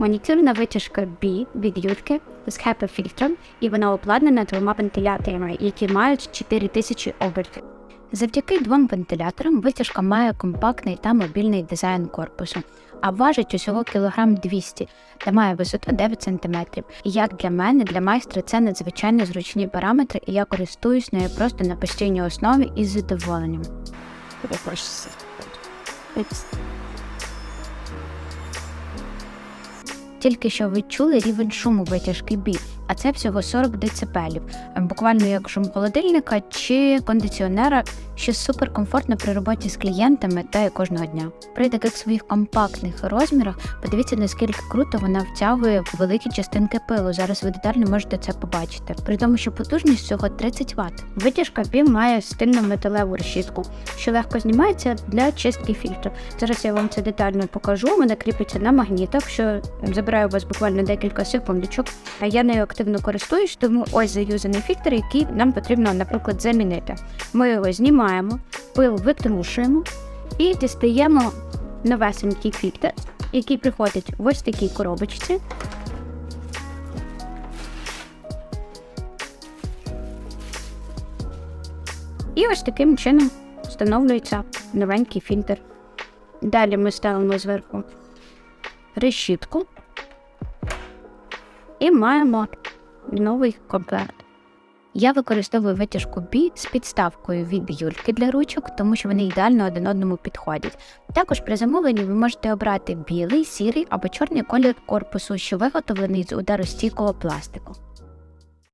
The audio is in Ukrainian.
Манікюрна витяжка B від Ютки з HEPA-фільтром, і вона обладнана двома вентиляторами, які мають 4000 обертів. Завдяки двом вентиляторам витяжка має компактний та мобільний дизайн корпусу, а важить усього кілограм 200 та має висоту 9 см. І як для мене, для майстра це надзвичайно зручні параметри, і я користуюсь нею просто на постійній основі із задоволенням. Тільки що ви чули рівень шуму витяжки бі, а це всього 40 дБ, буквально як шум холодильника чи кондиціонера, що суперкомфортно при роботі з клієнтами та й кожного дня. При таких своїх компактних розмірах подивіться, наскільки круто вона втягує великі частинки пилу. Зараз ви детально можете це побачити. При тому, що потужність всього 30 Вт. Витяжка бі має стильну металеву решітку, що легко знімається для чистки фільтру. Зараз я вам це детально покажу. Вона кріпиться на магнітах, що забирає у вас буквально декілька секундочок. А я нею активно користуюсь, тому ось заюзаний фільтр, який нам потрібно, наприклад, замінити. Ми його знімаємо, пил витрушуємо і дістаємо новесенький фільтр, який приходить в ось такій коробочці. І ось таким чином встановлюється новенький фільтр. Далі ми ставимо зверху решітку і маємо новий комплект. Я використовую витяжку B з підставкою від Юльки для ручок, тому що вони ідеально один одному підходять. Також при замовленні ви можете обрати білий, сірий або чорний колір корпусу, що виготовлений з ударостійкого пластику.